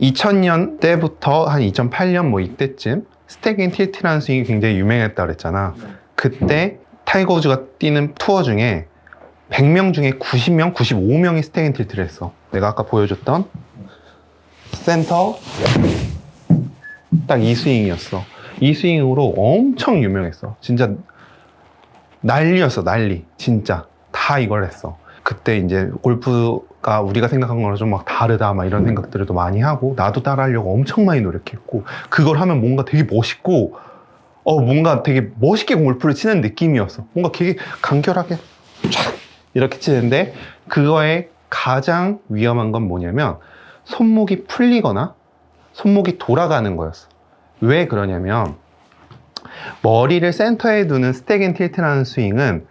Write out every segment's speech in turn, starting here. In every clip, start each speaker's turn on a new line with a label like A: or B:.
A: 2000년 때부터 한 2008년 뭐 이때쯤 스택 앤 틸트라는 스윙이 굉장히 유명했다 그랬잖아. 그때 타이거 우즈가 뛰는 투어 중에 100명 중에 90명, 95명이 스택 앤 틸트를 했어. 내가 아까 보여줬던 센터 딱 이 스윙이었어. 이 스윙으로 엄청 유명했어. 진짜 난리였어, 난리. 진짜. 다 이걸 했어. 그때 이제 골프가 우리가 생각한 거랑 좀 막 다르다, 막 이런 생각들을 또 많이 하고, 나도 따라하려고 엄청 많이 노력했고, 그걸 하면 뭔가 되게 멋있고, 어, 뭔가 되게 멋있게 골프를 치는 느낌이었어. 뭔가 되게 간결하게 촥! 이렇게 치는데, 그거의 가장 위험한 건 뭐냐면, 손목이 풀리거나, 손목이 돌아가는 거였어. 왜 그러냐면, 머리를 센터에 두는 스택 앤 틸트라는 스윙은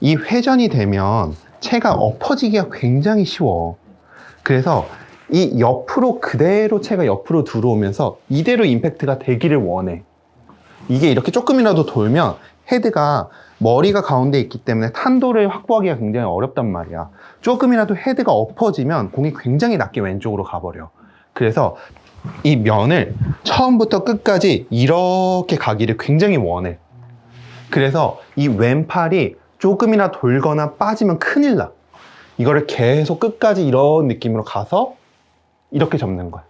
A: 이 회전이 되면 채가 엎어지기가 굉장히 쉬워. 그래서 이 옆으로 그대로 채가 옆으로 들어오면서 이대로 임팩트가 되기를 원해. 이게 이렇게 조금이라도 돌면 헤드가 머리가 가운데 있기 때문에 탄도를 확보하기가 굉장히 어렵단 말이야. 조금이라도 헤드가 엎어지면 공이 굉장히 낮게 왼쪽으로 가버려. 그래서 이 면을 처음부터 끝까지 이렇게 가기를 굉장히 원해. 그래서 이 왼팔이 조금이나 돌거나 빠지면 큰일 나. 이거를 계속 끝까지 이런 느낌으로 가서 이렇게 접는 거야.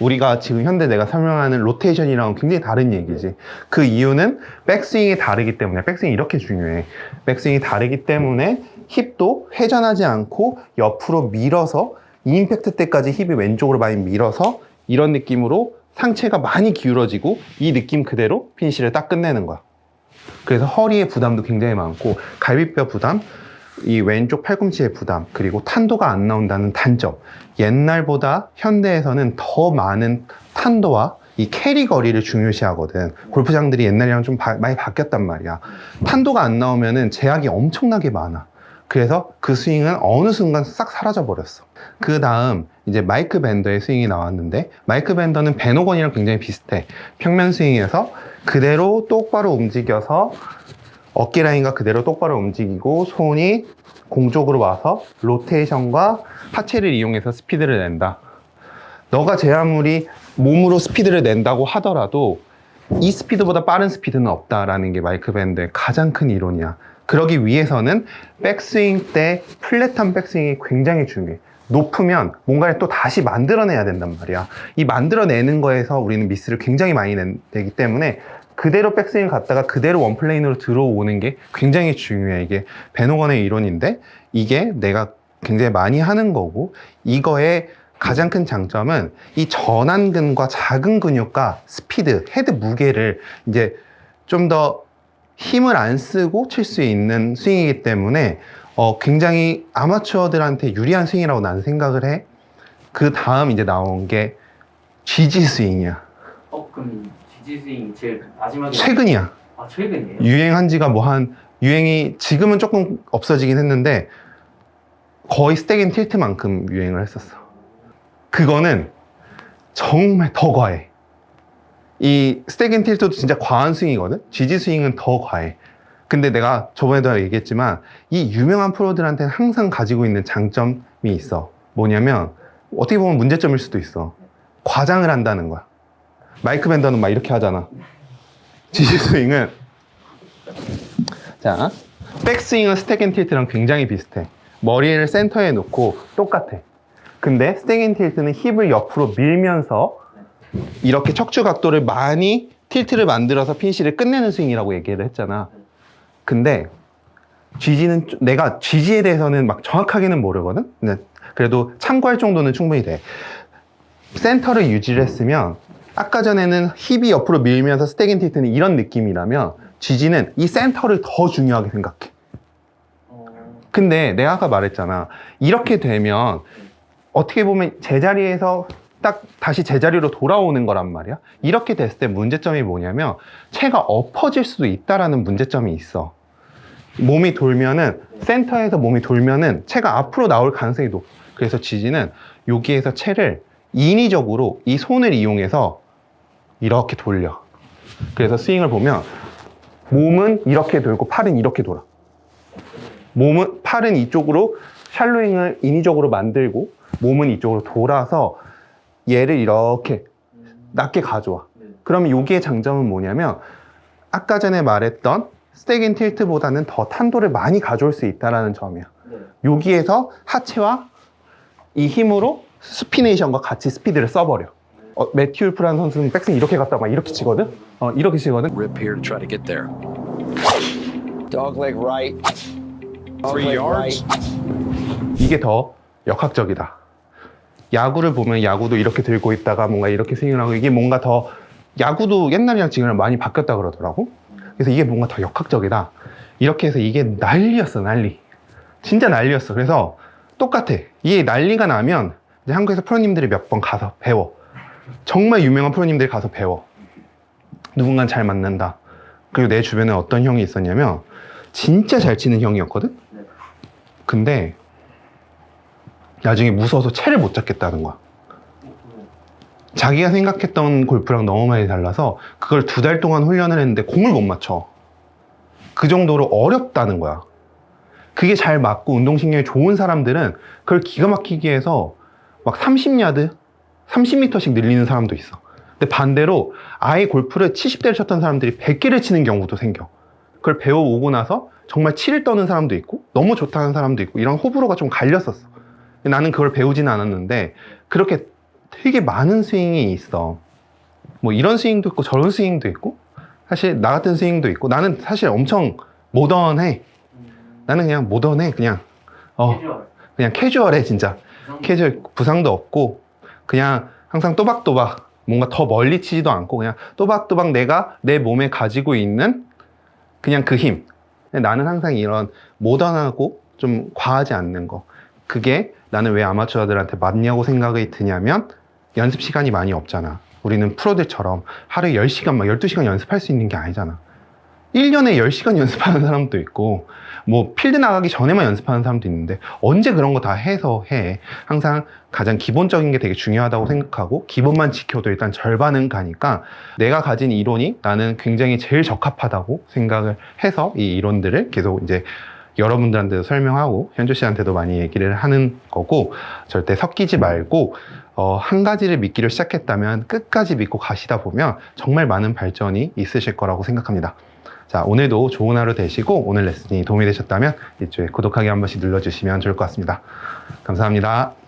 A: 우리가 지금 현대 내가 설명하는 로테이션이랑은 굉장히 다른 얘기지. 그 이유는 백스윙이 다르기 때문에, 백스윙이 이렇게 중요해. 백스윙이 다르기 때문에 힙도 회전하지 않고 옆으로 밀어서 임팩트 때까지 힙이 왼쪽으로 많이 밀어서 이런 느낌으로 상체가 많이 기울어지고 이 느낌 그대로 피니시를 딱 끝내는 거야. 그래서 허리의 부담도 굉장히 많고 갈비뼈 부담, 이 왼쪽 팔꿈치의 부담, 그리고 탄도가 안 나온다는 단점. 옛날보다 현대에서는 더 많은 탄도와 이 캐리 거리를 중요시 하거든. 골프장들이 옛날이랑 좀 바- 많이 바뀌었단 말이야. 탄도가 안 나오면은 제약이 엄청나게 많아. 그래서 그 스윙은 어느 순간 싹 사라져 버렸어. 그 다음 이제 마이크 밴더의 스윙이 나왔는데 마이크 밴더는 베노건이랑 굉장히 비슷해. 평면 스윙에서 그대로 똑바로 움직여서 어깨 라인과 그대로 똑바로 움직이고 손이 공 쪽으로 와서 로테이션과 하체를 이용해서 스피드를 낸다. 너가 제 아무리 몸으로 스피드를 낸다고 하더라도 이 스피드보다 빠른 스피드는 없다라는 게 마이크 밴드의 가장 큰 이론이야. 그러기 위해서는 백스윙 때 플랫한 백스윙이 굉장히 중요해. 높으면 뭔가를 또 다시 만들어내야 된단 말이야. 이 만들어내는 거에서 우리는 미스를 굉장히 많이 낸- 내기 때문에 그대로 백스윙 갔다가 그대로 원플레인으로 들어오는 게 굉장히 중요해. 이게 베노건의 이론인데 이게 내가 굉장히 많이 하는 거고 이거의 가장 큰 장점은 이 전완근과 작은 근육과 스피드, 헤드 무게를 이제 좀더 힘을 안 쓰고 칠 수 있는 스윙이기 때문에 어, 굉장히 아마추어들한테 유리한 스윙이라고 나는 생각을 해. 그 다음 이제 나온 게 GG 스윙이야.
B: 어 그럼 지지 스윙 제일 마지막에
A: 최근이야.
B: 아 최근이에요?
A: 유행한 지가 뭐 한, 유행이 지금은 조금 없어지긴 했는데 거의 스택 앤 틸트만큼 유행을 했었어. 그거는 정말 더 과해. 이 스택 앤 틸트도 진짜 과한 스윙이거든? GG 스윙은 더 과해. 근데 내가 저번에도 얘기했지만 이 유명한 프로들한테는 항상 가지고 있는 장점이 있어. 뭐냐면 어떻게 보면 문제점일 수도 있어. 과장을 한다는 거야. 마이크 밴더는 막 이렇게 하잖아. GG 스윙은 자, 백스윙은 스택 앤 틸트랑 굉장히 비슷해. 머리를 센터에 놓고 똑같아. 근데 스택 앤 틸트는 힙을 옆으로 밀면서 이렇게 척추 각도를 많이 틸트를 만들어서 피니시를 끝내는 스윙이라고 얘기를 했잖아. 근데 GG는 내가 GG에 대해서는 막 정확하게는 모르거든. 근데 그래도 참고할 정도는 충분히 돼. 센터를 유지를 했으면 아까 전에는 힙이 옆으로 밀면서 앤 틸트는 이런 느낌이라면 GG는 이 센터를 더 중요하게 생각해.
B: 어,
A: 근데 내가 아까 말했잖아. 이렇게 되면 어떻게 보면 제자리에서 딱 다시 제자리로 돌아오는 거란 말이야. 이렇게 됐을 때 문제점이 뭐냐면 채가 엎어질 수도 있다라는 문제점이 있어. 몸이 돌면은 센터에서 몸이 돌면은 채가 앞으로 나올 가능성이 높아. 그래서 지지는 여기에서 채를 인위적으로 이 손을 이용해서 이렇게 돌려. 그래서 스윙을 보면 몸은 이렇게 돌고 팔은 이렇게 돌아. 몸은 팔은 이쪽으로 샬로잉을 인위적으로 만들고 몸은 이쪽으로 돌아서 얘를 이렇게
B: 음,
A: 낮게 가져와.
B: 네.
A: 그러면 여기의 장점은 뭐냐면 아까 전에 말했던 스택 앤 틸트보다는 더 탄도를 많이 가져올 수 있다는 점이야.
B: 네.
A: 여기에서 하체와 이 힘으로 스피네이션과 같이 스피드를 써버려. 어, 매튜 울프라는 선수는 백스윙 이렇게 갔다 막 이렇게 치거든? 어, 이렇게 치거든?
C: Rip here to try to get there.
D: Dog leg right. Dog leg right.
A: 이게 더 역학적이다. 야구를 보면 야구도 이렇게 들고 있다가 뭔가 이렇게 스윙을 하고 이게 뭔가 더 야구도 옛날이랑 지금이랑 많이 바뀌었다 그러더라고. 그래서 이게 뭔가 더 역학적이다. 이렇게 해서 이게 난리였어, 난리. 진짜 난리였어. 그래서 똑같아. 이게 난리가 나면 이제 한국에서 프로님들이 몇 번 가서 배워. 정말 유명한 프로님들이 가서 배워. 누군가 잘 맞는다. 그리고 내 주변에 어떤 형이 있었냐면 진짜 잘 치는 형이었거든?
B: 네.
A: 근데 나중에 무서워서 채를 못 잡겠다는 거야.
B: 네.
A: 자기가 생각했던 골프랑 너무 많이 달라서 그걸 두 달 동안 훈련을 했는데 공을 못 맞춰. 그 정도로 어렵다는 거야. 그게 잘 맞고 운동신경이 좋은 사람들은 그걸 기가 막히게 해서 막 30야드, 30m씩 늘리는 사람도 있어. 근데 반대로 아예 골프를 70대를 쳤던 사람들이 100개를 치는 경우도 생겨. 그걸 배워오고 나서 정말 치를 떠는 사람도 있고 너무 좋다는 사람도 있고 이런 호불호가 좀 갈렸었어. 나는 그걸 배우지는 않았는데 그렇게 되게 많은 스윙이 있어. 뭐 이런 스윙도 있고 저런 스윙도 있고 사실 나 같은 스윙도 있고 나는 사실 엄청 모던해.
B: 음,
A: 나는 그냥 모던해 그냥 어. 그냥 캐주얼해 진짜 캐주얼 부상도 없고 그냥 항상 또박또박 뭔가 더 멀리 치지도 않고 그냥 또박또박 내가 내 몸에 가지고 있는 그냥 그 힘. 나는 항상 이런 모던하고 좀 과하지 않는 거. 그게 나는 왜 아마추어들한테 맞냐고 생각이 드냐면 연습 시간이 많이 없잖아. 우리는 프로들처럼 하루에 10시간, 막 12시간 연습할 수 있는 게 아니잖아. 1년에 10시간 연습하는 사람도 있고, 뭐, 필드 나가기 전에만 연습하는 사람도 있는데, 언제 그런 거 다 해서 해. 항상 가장 기본적인 게 되게 중요하다고 생각하고, 기본만 지켜도 일단 절반은 가니까, 내가 가진 이론이 나는 굉장히 제일 적합하다고 생각을 해서 이 이론들을 계속 이제 여러분들한테도 설명하고, 현주 씨한테도 많이 얘기를 하는 거고, 절대 섞이지 말고, 어, 한 가지를 믿기로 시작했다면 끝까지 믿고 가시다 보면 정말 많은 발전이 있으실 거라고 생각합니다. 자, 오늘도 좋은 하루 되시고 오늘 레슨이 도움이 되셨다면 이쪽에 구독하기 한 번씩 눌러주시면 좋을 것 같습니다. 감사합니다.